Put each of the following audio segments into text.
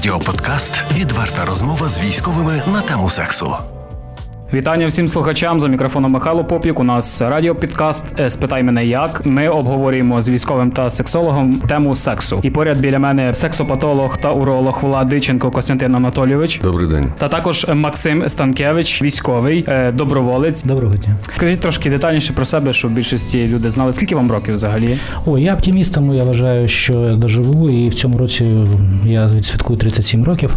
Радіоподкаст Відверта розмова з військовими на тему сексу. Вітання всім слухачам за мікрофоном Михайло Попік. У нас радіопідкаст «Е, Спитай мене як. Ми обговорюємо з військовим та сексологом тему сексу. І поряд біля мене сексопатолог та уролог Владиченко Костянтин Анатолійович. Добрий день. Та також Максим Станкевич, військовий, е, доброволець. Доброго дня. Скажіть трошки детальніше про себе, щоб більшості люди знали, скільки вам років взагалі? О, я оптиміст, тому я вважаю, що я доживу, і в цьому році я відсвяткую 37 років.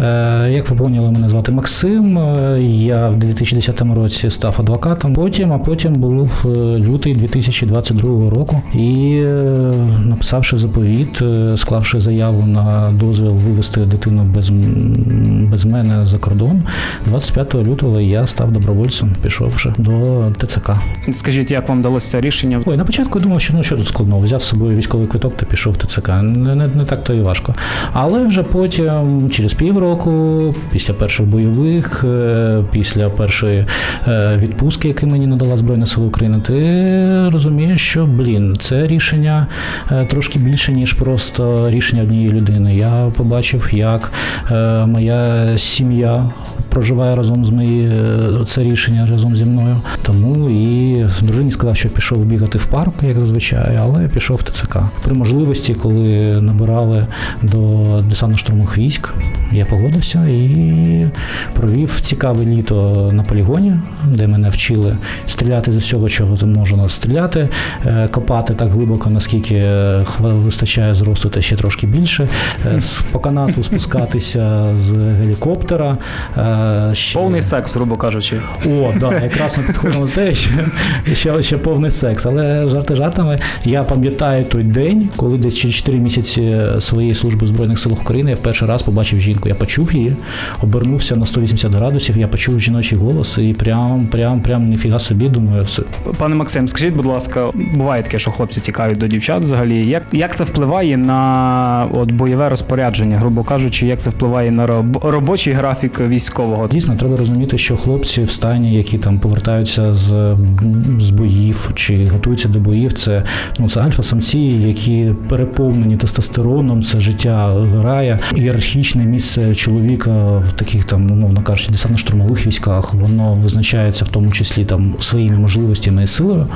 Е, як ви поняли, мене звати Максим. Я в 2010 році став адвокатом. Потім, а потім був е, лютий 2022 року і е, написавши заповіт, е, склавши заяву на дозвіл вивезти дитину без, без мене за кордон, 25 лютого я став добровольцем, пішовши до ТЦК. Скажіть, як вам вдалося це рішення? Ой, на початку я думав, що ну що тут складного, взяв з собою військовий квиток та пішов в ТЦК. Не, не, не так то і важко. Але вже потім, через півроку, після перших бойових, після першої е, відпустки, яку мені надала Збройна Сила України, ти розумієш, що блін, це рішення е, трошки більше, ніж просто рішення однієї людини. Я побачив, як е, моя сім'я проживає разом з моєю е, це рішення разом зі мною. Тому і дружині сказав, що пішов бігати в парк, як зазвичай, але пішов в ТЦК. При можливості, коли набирали до десантно-штурмових військ, я погодився і провів цікаве літо на полігоні, де мене вчили стріляти з усього, чого можна стріляти, е, копати так глибоко, наскільки е, вистачає зросту, та ще трошки більше, по канату спускатися з гелікоптера. Е, ще- Повний секс, грубо кажучи. о, да, якраз ми підходимо до те, що ще, ще повний секс. Але жарти жартами. Я пам'ятаю той день, коли десь через 4 місяці своєї служби в Збройних силах України я в перший раз побачив жінку. Я почув її, обернувся на 180 градусів, я почув жіночий голос і прям, прям, прям ніфіга собі думаю. Пане Максим, скажіть, будь ласка, буває таке, що хлопці тікають до дівчат взагалі. Як, як це впливає на от, бойове розпорядження, грубо кажучи, як це впливає на роб, робочий графік військового? Дійсно, треба розуміти, що хлопці в стані, які там повертаються з, з боїв чи готуються до боїв, це ну це альфа-самці, які переповнені тестостероном, це життя грає. Ієрархічне місце чоловіка в таких там, умовно кажучи, десантно-штурмових військах, воно визначається в тому числі там своїми можливостями і силою.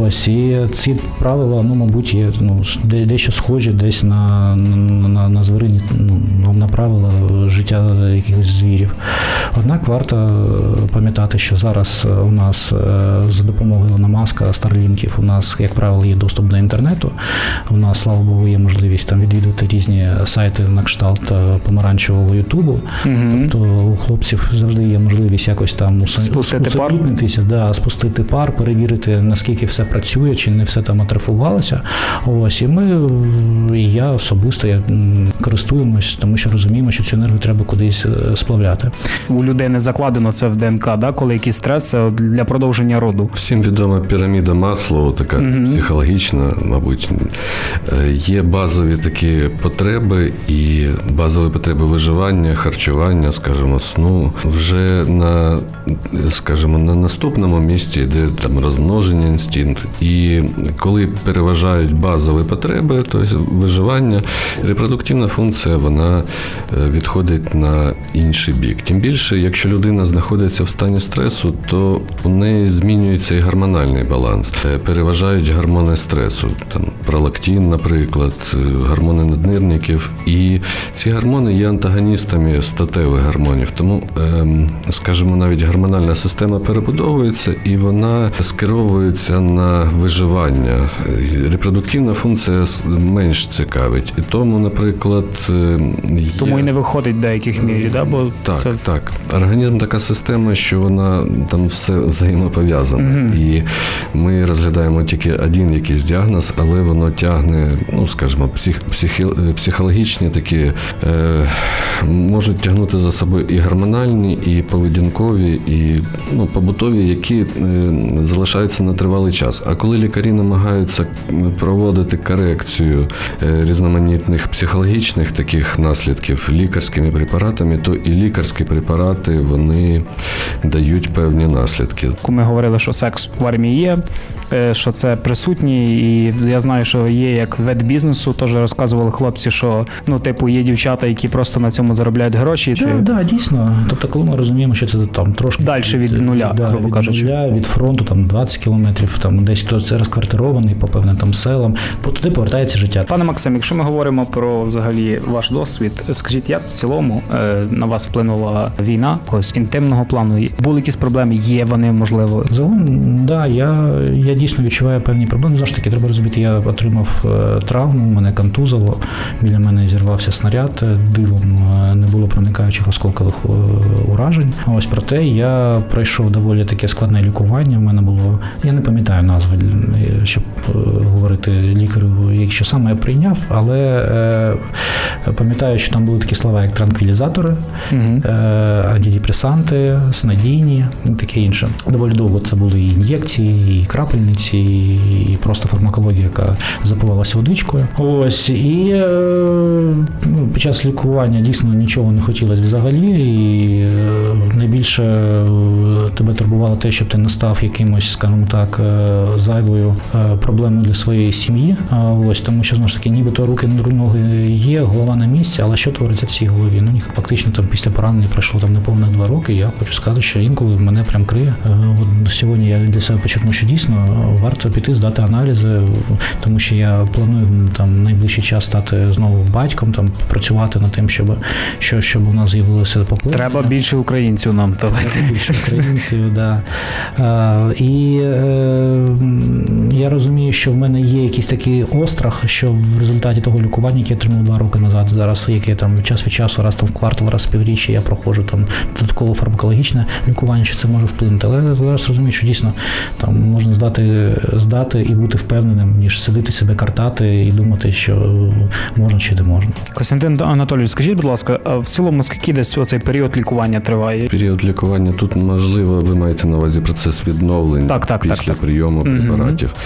Ось і ці правила, ну мабуть, є ну дещо схожі десь на, на, на, на звирині, ну на правила життя якихось звірів. Однак варто е, пам'ятати, що зараз е, у нас е, за допомогою Ілона Маска, Старлінків, у нас, як правило, є доступ до інтернету. У нас, слава Богу, є можливість там відвідувати різні сайти на кшталт помаранчевого Ютубу. Мгм. Тобто у хлопців завжди є можливість якось там усамітнитися, да, спустити пар, перевірити, наскільки все працює, чи не все там атрофувалося. Ось і ми, і я особисто я, користуємось, тому що розуміємо, що цю енергію треба кудись сплавляти. У людини закладено це в ДНК, да? коли якийсь стрес це для продовження роду. Всім відома піраміда Маслоу, така психологічна, мабуть. Е, Є базові такі потреби і базові потреби виживання, харчування, скажімо, сну. Вже на, скажімо, на наступному місці йде там розмноження інстинкт. І коли переважають базові потреби, тобто виживання, репродуктивна функція вона е, відходить на інший бік. Тим більше, якщо людина знаходиться в стані стресу, то у неї змінюється і гормональний баланс. Е, Переважають гормони стресу, там пролактин, наприклад, е, гормони наднирників. І ці гормони є антагоністами статевих гормонів. Тому, ем, скажімо, навіть гормональна система перебудовується і вона скеровується на виживання. Е, Репродуктивна функція менш цікавить. І тому, наприклад, е, Тому і не виходить в деяких мірі, да? бо так, це так. Організм така система, що вона там все взаємопов'язано. І ми розглядаємо тільки один якийсь діагноз, але воно тягне, ну скажімо, псих, психі, психологічні такі е, можуть тягнути за собою і гормональні, і поведінкові, і ну, побутові, які е, залишаються на тривалий час. А коли лікарі намагаються проводити корекцію е, різноманітних психологічних таких наслідків лікарськими препаратами, то і лікарські препарати вони дають певні наслідки. Ми говорили, що секс в армії є, е, що це присутній, і я знаю, що є як вид бізнесу. Теж розказували хлопці, що ну, типу, є дівчата, які просто на цьому заробляють гроші. Чи... Так, да, дійсно. Тобто, коли ми розуміємо, що це там трошки Дальше від нуля, да, грубо від кажучи. нуля, від фронту там 20 кілометрів, там десь хтось розквартирований по певним там селам, по туди повертається життя. Пане Максим, якщо ми говоримо про взагалі ваш досвід, скажіть, як в цілому е, на вас вплинула війна якогось інтимного плану? Були якісь проблеми? Є вони можливо? Загалом, да, я, я дійсно відчуваю певні проблеми. Знову ж таки, треба розуміти, я отримав е, травму, мене контузило, біля мене зірвався снаряд, е, дивом е, не було проникаючих осколкових уражень. Ось проте я пройшов доволі таке складне лікування. У мене було, я не пам'ятаю назви, щоб говорити лікарю, якщо саме я прийняв, але пам'ятаю, що там були такі слова, як транквілізатори, Угу. антидепресанти, снадійні і таке інше. Доволі довго це були і ін'єкції, і крапельниці, і просто фармакологія, яка запивалася водичкою. Ось і е, ну, під час лікування дійсно нічого не хотілося взагалі. І е, найбільше е, тебе турбувало те, щоб ти не став якимось, скажімо так, зайвою проблемою для своєї сім'ї. Ось тому, що знову ж таки, нібито руки ноги є, голова на місці, але що твориться в цій голові? Ну ні, фактично там після поранення пройшло там неповних два роки. Я хочу сказати, що інколи мене прям криє. Е, От сьогодні я для себе почерпну, що дійсно варто піти здати аналізи, тому що я планую там найближчий час стати знову батьком, там працювати над тим, щоб що щоб у нас з'явилося поповнення. Треба більше українців нам давайте. більше українців, да. Е, і е, розумію, що в мене є якийсь такий острах, що в результаті того лікування, яке я отримав два роки назад, зараз яке там час від часу, раз там в квартал, раз в півріччя я проходжу там додатково фармакологічне лікування, що це може вплинути. Але я зараз розумію, що дійсно там можна здати, здати і бути впевненим, ніж сидити себе картати і думати, що можна чи не можна. Костянтин Анатолійович, скажіть, будь ласка, а в цілому скільки десь оцей період лікування триває? Період лікування тут можливо, ви маєте на увазі процес відновлення Так, так, після так, так. прийому препаратів. Е,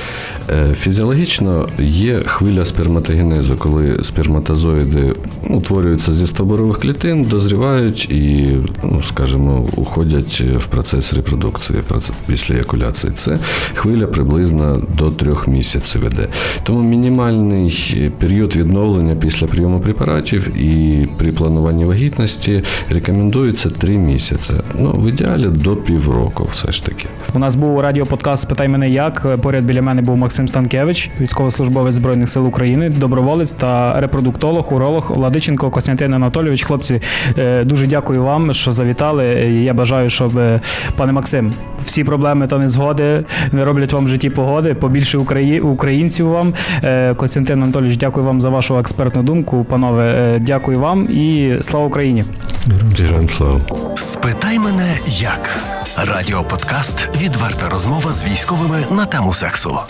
Фізіологічно є хвиля сперматогенезу, коли сперматозоїди утворюються зі стовбурових клітин, дозрівають і, ну скажімо, уходять в процес репродукції після еякуляції. Це хвиля приблизно до трьох місяців іде. Тому мінімальний період відновлення після прийому препаратів і при плануванні вагітності рекомендується три місяці. Ну, в ідеалі до півроку, все ж таки. У нас був радіоподкаст Спитай мене як. Поряд біля мене був Максим Станкевич, військовослужбовець Збройних сил України, доброволець та репродуктолог, уролог Владиченко Костянтин Анатолійович. Хлопці, е, дуже дякую вам, що завітали. Я бажаю, щоб е, пане Максим, всі проблеми та незгоди не роблять вам в житті погоди. Побільше Украї... українців вам. Е, Костянтин Анатолійович, дякую вам за вашу експертну думку. Панове, дякую вам і слава Україні. Спитай мене як. Радіоподкаст Відверта розмова з військовими на тему сексу.